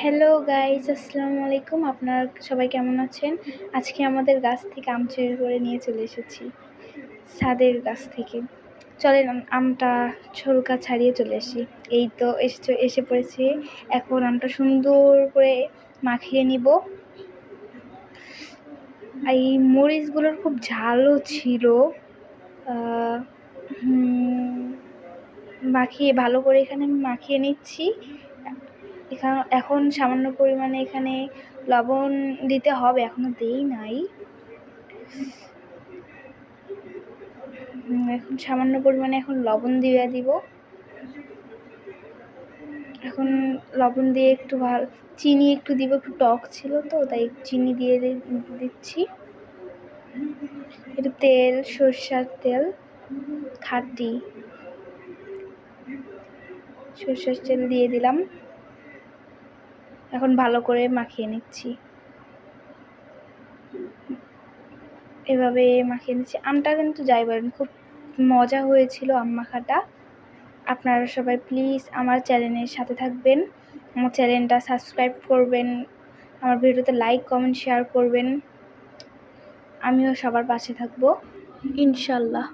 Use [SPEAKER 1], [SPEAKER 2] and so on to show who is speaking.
[SPEAKER 1] Hello guys আসসালামু আলাইকুম। আপনারা সবাই কেমন আছেন? আজকে আমাদের গাছ থেকে আম চুরি করে নিয়ে চলে এসেছি, ছাদের গাছ থেকে। চলেন, আমটা ছলকা ছাড়িয়ে চলে আসি। এই তো এসে এসে পড়েছি। এখন আমটা সুন্দর করে মাখিয়ে নিব। এই মরিচগুলোর খুব ঝালও ছিল। মাখিয়ে, ভালো করে এখানে মাখিয়ে নিচ্ছি। এখানে এখন সামান্য পরিমাণে এখানে লবণ দিতে হবে, এখনও দেই নাই। এখন সামান্য পরিমাণে এখন লবণ দিয়ে দিব। এখন লবণ দিয়ে একটু ভালো, চিনি একটু দিব, একটু টক ছিল তো, তাই চিনি দিয়ে দিচ্ছি। একটু তেল, সর্ষার তেল, খাটি। সর্ষের তেল দিয়ে দিলাম। এখন ভালো করে মাখিয়ে নিচ্ছি। এভাবে মাখিয়ে নিচ্ছি। আমটা কিন্তু যাই বলেন, খুব মজা হয়েছিল আম মাখাটা। আপনারা সবাই প্লিজ আমার চ্যানেলের সাথে থাকবেন। আমার চ্যানেলটা সাবস্ক্রাইব করবেন। আমার ভিডিওতে লাইক কমেন্ট শেয়ার করবেন। আমিও সবার পাশে থাকব। ইনশাল্লাহ